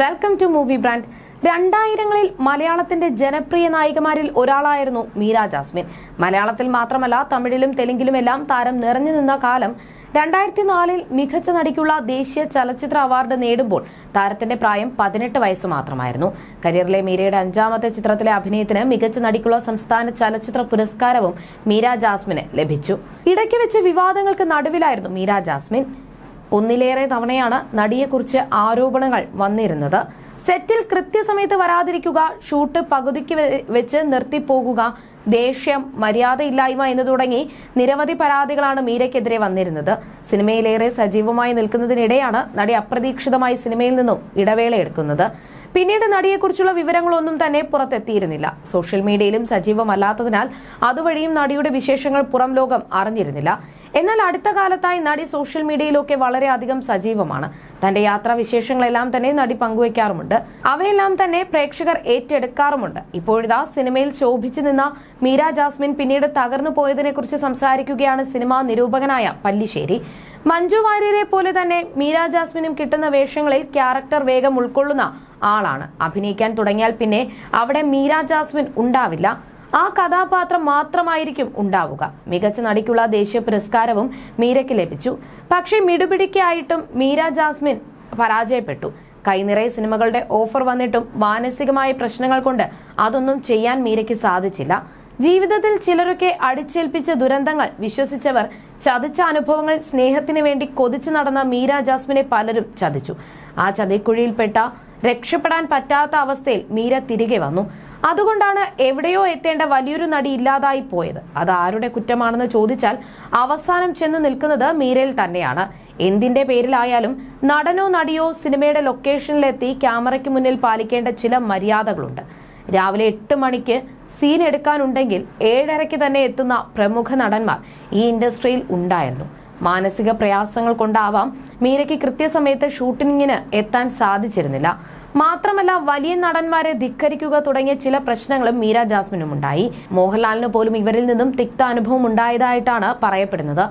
Welcome to movie brand രണ്ടായിരങ്ങളിൽ മലയാളത്തിന്റെ ജനപ്രിയ നായികമാരിൽ ഒരാളായിരുന്നു മീര ജാസ്മിൻ. മലയാളത്തിൽ മാത്രമല്ല തമിഴിലും തെലുങ്കിലും എല്ലാം താരം നിറഞ്ഞു നിന്ന കാലം രണ്ടായിരത്തി നാലിൽ മികച്ച നടിക്കുള്ള ദേശീയ ചലച്ചിത്ര അവാർഡ് നേടുമ്പോൾ താരത്തിന്റെ പ്രായം പതിനെട്ട് വയസ്സ് മാത്രമായിരുന്നു. കരിയറിലെ മീരയുടെ അഞ്ചാമത്തെ ചിത്രത്തിലെ അഭിനയത്തിന് മികച്ച നടിക്കുള്ള സംസ്ഥാന ചലച്ചിത്ര പുരസ്കാരവും മീര ജാസ്മിന് ലഭിച്ചു. ഇടയ്ക്ക് വെച്ച് വിവാദങ്ങൾക്ക് നടുവിലായിരുന്നു മീര ജാസ്മിൻ. ഒന്നിലേറെ തവണയാണ് നടിയെക്കുറിച്ച് ആരോപണങ്ങൾ വന്നിരുന്നത്. സെറ്റിൽ കൃത്യസമയത്ത് വരാതിരിക്കുക ഷൂട്ട് പകുതിക്ക് വെച്ച് നിർത്തിപ്പോകുക ദേഷ്യം മര്യാദയില്ലായ്മ എന്ന് തുടങ്ങി നിരവധി പരാതികളാണ് മീരയ്ക്കെതിരെ വന്നിരുന്നത്. സിനിമയിലേറെ സജീവമായി നിൽക്കുന്നതിനിടെയാണ് നടി അപ്രതീക്ഷിതമായി സിനിമയിൽ നിന്നും ഇടവേള എടുക്കുന്നത് പിന്നീട് നടിയെക്കുറിച്ചുള്ള വിവരങ്ങളൊന്നും തന്നെ പുറത്തെത്തിയിരുന്നില്ല. സോഷ്യൽ മീഡിയയിലും സജീവമല്ലാത്തതിനാൽ അതുവഴിയും നടിയുടെ വിശേഷങ്ങൾ പുറം ലോകം അറിഞ്ഞിരുന്നില്ല. എന്നാൽ അടുത്ത കാലത്തായി നടി സോഷ്യൽ മീഡിയയിലൊക്കെ വളരെയധികം സജീവമാണ്. തന്റെ യാത്രാ വിശേഷങ്ങളെല്ലാം തന്നെ നടി പങ്കുവയ്ക്കാറുമുണ്ട് അവയെല്ലാം തന്നെ പ്രേക്ഷകർ ഏറ്റെടുക്കാറുമുണ്ട്. ഇപ്പോഴിതാ സിനിമയിൽ ശോഭിച്ചു നിന്ന മീര ജാസ്മിൻ പിന്നീട് തകർന്നു പോയതിനെ കുറിച്ച് സംസാരിക്കുകയാണ് സിനിമാ നിരൂപകനായ പല്ലിശ്ശേരി. മഞ്ജു വാര്യരെ പോലെ തന്നെ മീര ജാസ്മിനും കിട്ടുന്ന വേഷങ്ങളിൽ ക്യാരക്ടർ വേഗം ഉൾക്കൊള്ളുന്ന ആളാണ്. അഭിനയിക്കാൻ തുടങ്ങിയാൽ പിന്നെ അവിടെ മീര ജാസ്മിൻ ഉണ്ടാവില്ല. ആ കഥാപാത്രം മാത്രമായിരിക്കും ഉണ്ടാവുക. മികച്ച നടിക്കുള്ള ദേശീയ പുരസ്കാരവും മീരയ്ക്ക് ലഭിച്ചു. പക്ഷേ മിടുപിടിക്കായിട്ടും മീര ജാസ്മിൻ പരാജയപ്പെട്ടു. കൈനിറയെ സിനിമകളുടെ ഓഫർ വന്നിട്ടും മാനസികമായ പ്രശ്നങ്ങൾ കൊണ്ട് അതൊന്നും ചെയ്യാൻ മീരയ്ക്ക് സാധിച്ചില്ല. ജീവിതത്തിൽ ചിലരൊക്കെ അടിച്ചേൽപ്പിച്ച ദുരന്തങ്ങൾ വിശ്വസിച്ചവർ ചതിച്ച അനുഭവങ്ങൾ സ്നേഹത്തിന് വേണ്ടി കൊതിച്ചു നടന്ന മീര ജാസ്മിനെ പലരും ചതിച്ചു. ആ ചതിക്കുഴിയിൽപ്പെട്ട രക്ഷപ്പെടാൻ പറ്റാത്ത അവസ്ഥയിൽ മീര തിരികെ വന്നു. അതുകൊണ്ടാണ് എവിടെയോ എത്തേണ്ട വലിയൊരു നടി ഇല്ലാതായി പോയത്. അത് ആരുടെ കുറ്റമാണെന്ന് ചോദിച്ചാൽ അവസാനം ചെന്ന് നിൽക്കുന്നത് മീരയിൽ തന്നെയാണ്. എന്തിന്റെ പേരിലായാലും നടനോ നടിയോ സിനിമയുടെ ലൊക്കേഷനിലെത്തി ക്യാമറയ്ക്ക് മുന്നിൽ പാലിക്കേണ്ട ചില മര്യാദകളുണ്ട്. രാവിലെ എട്ട് മണിക്ക് സീൻ എടുക്കാനുണ്ടെങ്കിൽ ഏഴരയ്ക്ക് തന്നെ എത്തുന്ന പ്രമുഖ നടന്മാർ ഈ ഇൻഡസ്ട്രിയിൽ ഉണ്ടായിരുന്നു. മാനസിക പ്രയാസങ്ങൾ കൊണ്ടാവാം മീരയ്ക്ക് കൃത്യസമയത്ത് ഷൂട്ടിങ്ങിന് എത്താൻ സാധിച്ചിരുന്നില്ല. മാത്രമല്ല വലിയ നടന്മാരെ ധിക്കരിക്കുക തുടങ്ങിയ ചില പ്രശ്നങ്ങളും മീര ജാസ്മിനും ഉണ്ടായി. മോഹൻലാലിന് പോലും ഇവരിൽ നിന്നും തിക്ത അനുഭവം ഉണ്ടായതായിട്ടാണ് പറയപ്പെടുന്നത്.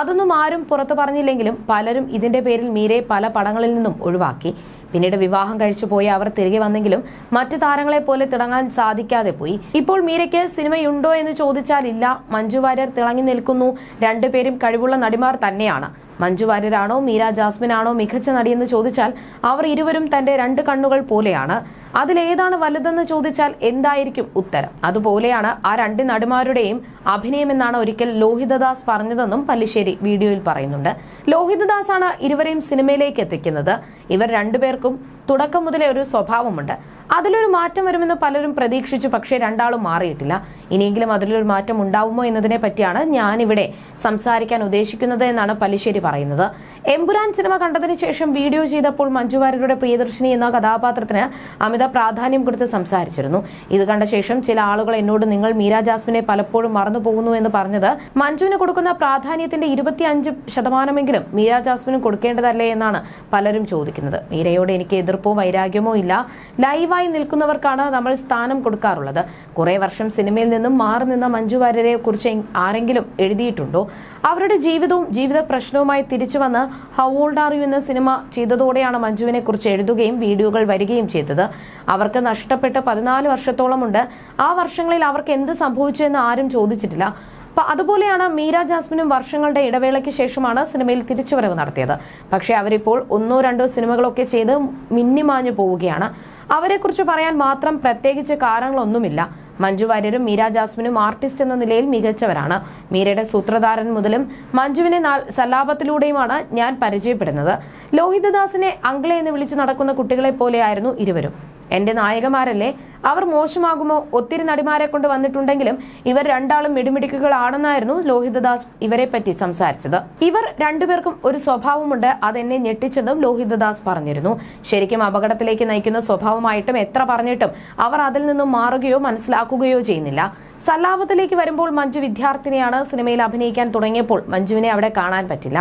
അതൊന്നും ആരും പുറത്തു പറഞ്ഞില്ലെങ്കിലും പലരും ഇതിന്റെ പേരിൽ മീരയെ പല പടങ്ങളിൽ നിന്നും ഒഴിവാക്കി. പിന്നീട് വിവാഹം കഴിച്ചു പോയി അവർ തിരികെ വന്നെങ്കിലും മറ്റു താരങ്ങളെ പോലെ തിളങ്ങാൻ സാധിക്കാതെ പോയി. ഇപ്പോൾ മീരയ്ക്ക് സിനിമയുണ്ടോ എന്ന് ചോദിച്ചാൽ ഇല്ല മഞ്ജു വാര്യർ തിളങ്ങി നിൽക്കുന്നു. രണ്ടുപേരും കഴിവുള്ള നടിമാർ തന്നെയാണ്. മഞ്ജു വാര്യരാണോ മീര ജാസ്മിൻ ആണോ മികച്ച നടിയെന്ന് ചോദിച്ചാൽ അവർ ഇരുവരും തന്റെ രണ്ട് കണ്ണുകൾ പോലെയാണ്. അതിലേതാണ് വലുതെന്ന് ചോദിച്ചാൽ എന്തായിരിക്കും ഉത്തരം? അതുപോലെയാണ് ആ രണ്ട് നടിമാരുടെയും അഭിനയമെന്നാണ് ഒരിക്കൽ ലോഹിതദാസ് പറഞ്ഞതെന്നും പല്ലിശ്ശേരി വീഡിയോയിൽ പറയുന്നുണ്ട്. ലോഹിതദാസ് ആണ് ഇരുവരെയും സിനിമയിലേക്ക് എത്തിക്കുന്നത്. ഇവർ രണ്ടുപേർക്കും തുടക്കം മുതലേ ഒരു സ്വഭാവമുണ്ട്. അതിലൊരു മാറ്റം വരുമെന്ന് പലരും പ്രതീക്ഷിച്ചു പക്ഷേ രണ്ടാളും മാറിയിട്ടില്ല. ഇനിയെങ്കിലും അതിലൊരു മാറ്റം ഉണ്ടാവുമോ എന്നതിനെ പറ്റിയാണ് ഞാനിവിടെ സംസാരിക്കാൻ ഉദ്ദേശിക്കുന്നത് എന്നാണ് പലിശ്ശേരി പറയുന്നത്. എമ്പുരാൻ സിനിമ കണ്ടതിന് ശേഷം വീഡിയോ ചെയ്തപ്പോൾ മഞ്ജു വാര്യരുടെ പ്രിയദർശിനി എന്ന കഥാപാത്രത്തിന് അമിത പ്രാധാന്യം കൊടുത്ത് സംസാരിച്ചിരുന്നു. ഇത് കണ്ട ശേഷം ചില ആളുകൾ എന്നോട് നിങ്ങൾ മീര ജാസ്മിനെ പലപ്പോഴും മറന്നു പോകുന്നു എന്ന് പറഞ്ഞത് മഞ്ജുവിന് കൊടുക്കുന്ന പ്രാധാന്യത്തിന്റെ ഇരുപത്തിയഞ്ച് ശതമാനമെങ്കിലും മീര ജാസ്മിനും കൊടുക്കേണ്ടതല്ലേ എന്നാണ് പലരും ചോദിക്കുന്നത്. മീരയോട് എനിക്ക് എതിർപ്പോ വൈരാഗ്യമോ ഇല്ല. ലൈവായി നിൽക്കുന്നവർക്കാണ് നമ്മൾ സ്ഥാനം കൊടുക്കാറുള്ളത്. കുറെ വർഷം സിനിമയിൽ നിന്നും മാറി നിന്ന മഞ്ജു വാര്യരെ കുറിച്ച് ആരെങ്കിലും എഴുതിയിട്ടുണ്ടോ? അവരുടെ ജീവിതവും ജീവിത പ്രശ്നവുമായി തിരിച്ചു വന്ന് ഹൗ ഓൾഡ് ആർ യു എന്ന സിനിമ ചെയ്തതോടെയാണ് മഞ്ജുവിനെ കുറിച്ച് എഴുതുകയും വീഡിയോകൾ വരികയും ചെയ്തത്. അവർക്ക് നഷ്ടപ്പെട്ട് പതിനാല് വർഷത്തോളമുണ്ട്. ആ വർഷങ്ങളിൽ അവർക്ക് എന്ത് സംഭവിച്ചു എന്ന് ആരും ചോദിച്ചിട്ടില്ല. അപ്പൊ അതുപോലെയാണ് മീര ജാസ്മിനും വർഷങ്ങളുടെ ഇടവേളയ്ക്ക് ശേഷമാണ് സിനിമയിൽ തിരിച്ചുവരവ് നടത്തിയത്. പക്ഷേ അവരിപ്പോൾ ഒന്നോ രണ്ടോ സിനിമകളൊക്കെ ചെയ്ത് മിന്നിമാഞ്ഞു പോവുകയാണ്. അവരെക്കുറിച്ച് പറയാൻ മാത്രം പ്രത്യേകിച്ച് കാരണങ്ങളൊന്നുമില്ല. മഞ്ജു വാര്യരും മീര ജാസ്മിനും ആർട്ടിസ്റ്റ് എന്ന നിലയിൽ മികച്ചവരാണ്. മീരയുടെ സൂത്രധാരൻ മുതലും മഞ്ജുവിനെ സലാപത്തിലൂടെയുമാണ് ഞാൻ പരിചയപ്പെടുന്നത്. ലോഹിതദാസിനെ അങ്കിളെ എന്ന് വിളിച്ചു നടക്കുന്ന കുട്ടികളെ പോലെയായിരുന്നു ഇരുവരും. എന്റെ നായകമാരല്ലേ അവർ മോശമാകുമോ? ഒത്തിരി നടിമാരെ കൊണ്ട് വന്നിട്ടുണ്ടെങ്കിലും ഇവർ രണ്ടാളും മിടുമിടുക്കുകളാണെന്നായിരുന്നു ലോഹിതദാസ് ഇവരെ പറ്റി സംസാരിച്ചത്. ഇവർ രണ്ടുപേർക്കും ഒരു സ്വഭാവമുണ്ട്. അതെന്നെ ഞെട്ടിച്ചെന്നും ലോഹിതദാസ് പറഞ്ഞിരുന്നു. ശരിക്കും അപകടത്തിലേക്ക് നയിക്കുന്ന സ്വഭാവമായിട്ടും എത്ര പറഞ്ഞിട്ടും അവർ അതിൽ നിന്നും മാറുകയോ മനസ്സിലാക്കുകയോ ചെയ്യുന്നില്ല. സല്ലാപത്തിലേക്ക് വരുമ്പോൾ മഞ്ജു വിദ്യാർത്ഥിനിയാണ് സിനിമയിൽ അഭിനയിക്കാൻ തുടങ്ങിയപ്പോൾ മഞ്ജുവിനെ അവിടെ കാണാൻ പറ്റില്ല.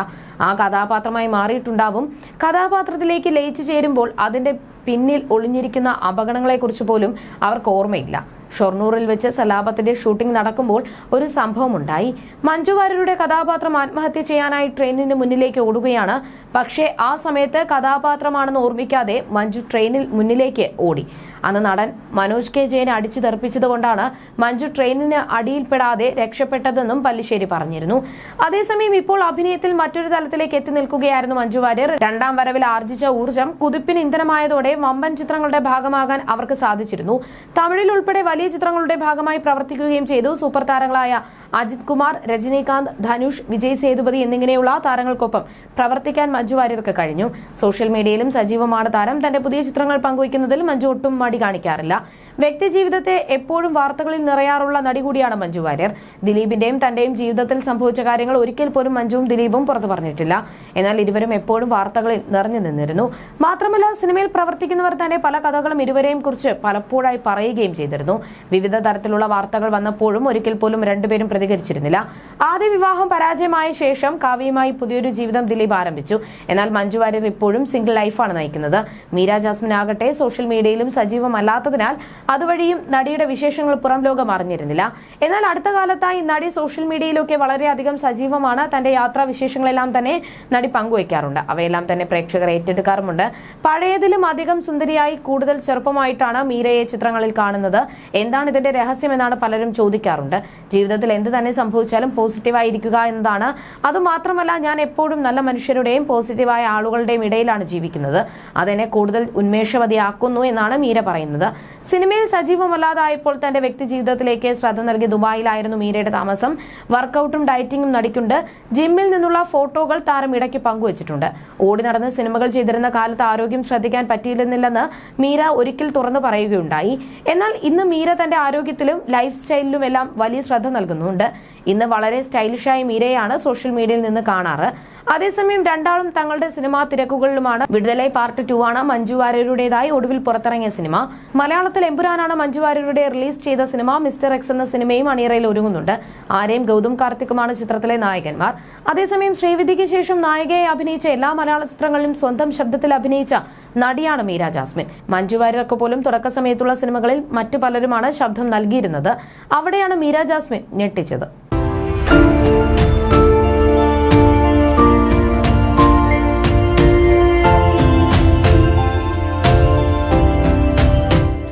ആ കഥാപാത്രമായി മാറിയിട്ടുണ്ടാവും. കഥാപാത്രത്തിലേക്ക് ലയിച്ചു ചേരുമ്പോൾ അതിന്റെ പിന്നിൽ ഒളിഞ്ഞിരിക്കുന്ന അപകടങ്ങളെക്കുറിച്ച് പോലും അവർക്ക് ഓർമ്മയില്ല. ഷൊർണൂറിൽ വെച്ച് സലാപത്തിന്റെ ഷൂട്ടിംഗ് നടക്കുമ്പോൾ ഒരു സംഭവമുണ്ടായി. മഞ്ജു വാര്യരുടെ കഥാപാത്രം ആത്മഹത്യ ചെയ്യാനായി ട്രെയിനിന് മുന്നിലേക്ക് ഓടുകയാണ്. പക്ഷേ ആ സമയത്ത് കഥാപാത്രമാണെന്ന് ഓർമ്മിക്കാതെ മഞ്ജു ട്രെയിനിൽ മുന്നിലേക്ക് ഓടി. അന്ന് നടൻ മനോജ് കെ ജയനെ അടിച്ചു തെറിപ്പിച്ചതുകൊണ്ടാണ് മഞ്ജു ട്രെയിനിന് അടിയിൽപ്പെടാതെ രക്ഷപ്പെട്ടതെന്നും പല്ലിശ്ശേരി പറഞ്ഞിരുന്നു. അതേസമയം ഇപ്പോൾ അഭിനയത്തിൽ മറ്റൊരു തലത്തിലേക്ക് എത്തി നിൽക്കുകയായിരുന്നു മഞ്ജു വാര്യർ. രണ്ടാം വരവിൽ ആർജിച്ച ഊർജം കുതിപ്പിന് ഇന്ധനമായതോടെ വമ്പൻ ചിത്രങ്ങളുടെ ഭാഗമാകാൻ അവർക്ക് സാധിച്ചിരുന്നു. തമിഴിൽ ഉൾപ്പെടെ വലിയ ചിത്രങ്ങളുടെ ഭാഗമായി പ്രവർത്തിക്കുകയും ചെയ്തു. സൂപ്പർ താരങ്ങളായ അജിത് കുമാർ രജനീകാന്ത് ധനുഷ് വിജയ് സേതുപതി എന്നിങ്ങനെയുള്ള താരങ്ങൾക്കൊപ്പം പ്രവർത്തിക്കാൻ മഞ്ജു വാര്യർക്ക് കഴിഞ്ഞു. സോഷ്യൽ മീഡിയയിലും സജീവമാണ് താരം. തന്റെ പുതിയ ചിത്രങ്ങൾ പങ്കുവയ്ക്കുന്നതിൽ മഞ്ജു ഒട്ടും മടി കാണിക്കാറില്ല. വ്യക്തി ജീവിതത്തെ എപ്പോഴും വാർത്തകളിൽ നിറയാറുള്ള നടി കൂടിയാണ് മഞ്ജു വാര്യർ. ദിലീപിന്റെയും തന്റെയും ജീവിതത്തിൽ സംഭവിച്ച കാര്യങ്ങൾ ഒരിക്കൽ പോലും മഞ്ജുവും ദിലീപും പുറത്തു പറഞ്ഞിട്ടില്ല. എന്നാൽ ഇരുവരും എപ്പോഴും വാർത്തകളിൽ നിറഞ്ഞു നിന്നിരുന്നു. മാത്രമല്ല സിനിമയിൽ പ്രവർത്തിക്കുന്നവർ തന്നെ പല കഥകളും ഇരുവരെയും കുറിച്ച് പലപ്പോഴായി പറയുകയും ചെയ്തിരുന്നു. വിവിധ തരത്തിലുള്ള വാർത്തകൾ വന്നപ്പോഴും ഒരിക്കൽ പോലും രണ്ടുപേരും പ്രതികരിച്ചിരുന്നില്ല. ആദ്യ വിവാഹം പരാജയമായ ശേഷം കാവ്യയുമായി പുതിയൊരു ജീവിതം ദിലീപ് ആരംഭിച്ചു. എന്നാൽ മഞ്ജു വാര്യർ ഇപ്പോഴും സിംഗിൾ ലൈഫാണ് നയിക്കുന്നത്. മീര ജാസ്മിൻ ആകട്ടെ സോഷ്യൽ മീഡിയയിലും സജീവമല്ലാത്തതിനാൽ അതുവഴിയും നടിയുടെ വിശേഷങ്ങൾ പുറം ലോകം അറിഞ്ഞിരുന്നില്ല. എന്നാൽ അടുത്ത കാലത്തായി നടി സോഷ്യൽ മീഡിയയിലൊക്കെ വളരെയധികം സജീവമാണ്. തന്റെ യാത്രാ വിശേഷങ്ങളെല്ലാം തന്നെ നടി പങ്കുവയ്ക്കാറുണ്ട്. അവയെല്ലാം തന്നെ പ്രേക്ഷകർ ഏറ്റെടുക്കാറുമുണ്ട്. പഴയതിലും അധികം സുന്ദരിയായി കൂടുതൽ ചെറുപ്പമായിട്ടാണ് മീരയെ ചിത്രങ്ങളിൽ കാണുന്നത്. എന്താണ് ഇതിന്റെ രഹസ്യം എന്നാണ് പലരും ചോദിക്കാറുണ്ട്. ജീവിതത്തിൽ എന്ത് തന്നെ സംഭവിച്ചാലും പോസിറ്റീവായിരിക്കുക എന്നതാണ്. അതുമാത്രമല്ല ഞാൻ എപ്പോഴും നല്ല മനുഷ്യരുടെയും പോസിറ്റീവായ ആളുകളുടെയും ഇടയിലാണ് ജീവിക്കുന്നത്. അതെന്നെ കൂടുതൽ ഉന്മേഷവതിയാക്കുന്നു എന്നാണ് മീര പറയുന്നത്. സിനിമയിൽ സജീവമല്ലാതായപ്പോൾ തന്റെ വ്യക്തി ജീവിതത്തിലേക്ക് ശ്രദ്ധ നൽകി ദുബായിലായിരുന്നു മീരയുടെ താമസം. വർക്കൌട്ടും ഡയറ്റിംഗും നടിക്കുണ്ട്. ജിമ്മിൽ നിന്നുള്ള ഫോട്ടോകൾ താരം ഇടയ്ക്ക് പങ്കുവച്ചിട്ടുണ്ട്. ഓടി നടന്ന് സിനിമകൾ ചെയ്തിരുന്ന കാലത്ത് ആരോഗ്യം ശ്രദ്ധിക്കാൻ പറ്റിയിരുന്നില്ലെന്ന് മീര ഒരിക്കൽ തുറന്നു പറയുകയുണ്ടായി. എന്നാൽ ഇന്ന് മീര തന്റെ ആരോഗ്യത്തിലും ലൈഫ് സ്റ്റൈലിലും എല്ലാം വലിയ ശ്രദ്ധ നൽകുന്നുണ്ട്. ഇന്ന് വളരെ സ്റ്റൈലിഷായ മീരയാണ് സോഷ്യൽ മീഡിയയിൽ നിന്ന് കാണാറ്. അതേസമയം രണ്ടാളും തങ്ങളുടെ സിനിമാ തിരക്കുകളിലുമാണ്. വിടുതലൈ പാർട്ട് ടു ആണ് മഞ്ജു വാര്യരുടേതായി ഒടുവിൽ പുറത്തിറങ്ങിയ സിനിമ. മലയാളത്തിൽ എമ്പുരാനാണ് മഞ്ജു വാര്യരുടെ റിലീസ് ചെയ്ത സിനിമ മിസ്റ്റർ എക്സ് എന്ന സിനിമയും അണിയറയിൽ ഒരുങ്ങുന്നുണ്ട്. ആരെയും ഗൗതം കാർത്തിക്കുമാണ് ചിത്രത്തിലെ നായകന്മാർ. അതേസമയം ശ്രീവിദ്യയ്ക്ക് ശേഷം നായികയെ അഭിനയിച്ച എല്ലാ മലയാള ചിത്രങ്ങളിലും സ്വന്തം ശബ്ദത്തിൽ അഭിനയിച്ച നടിയാണ് മീര ജാസ്മിൻ. മഞ്ജു വാര്യർക്ക് പോലും തുടക്ക സമയത്തുള്ള സിനിമകളിൽ മറ്റു പലരുമാണ് ശബ്ദം നൽകിയിരുന്നത്. അവിടെയാണ് മീര ജാസ്മിൻ ഞെട്ടിച്ചത്.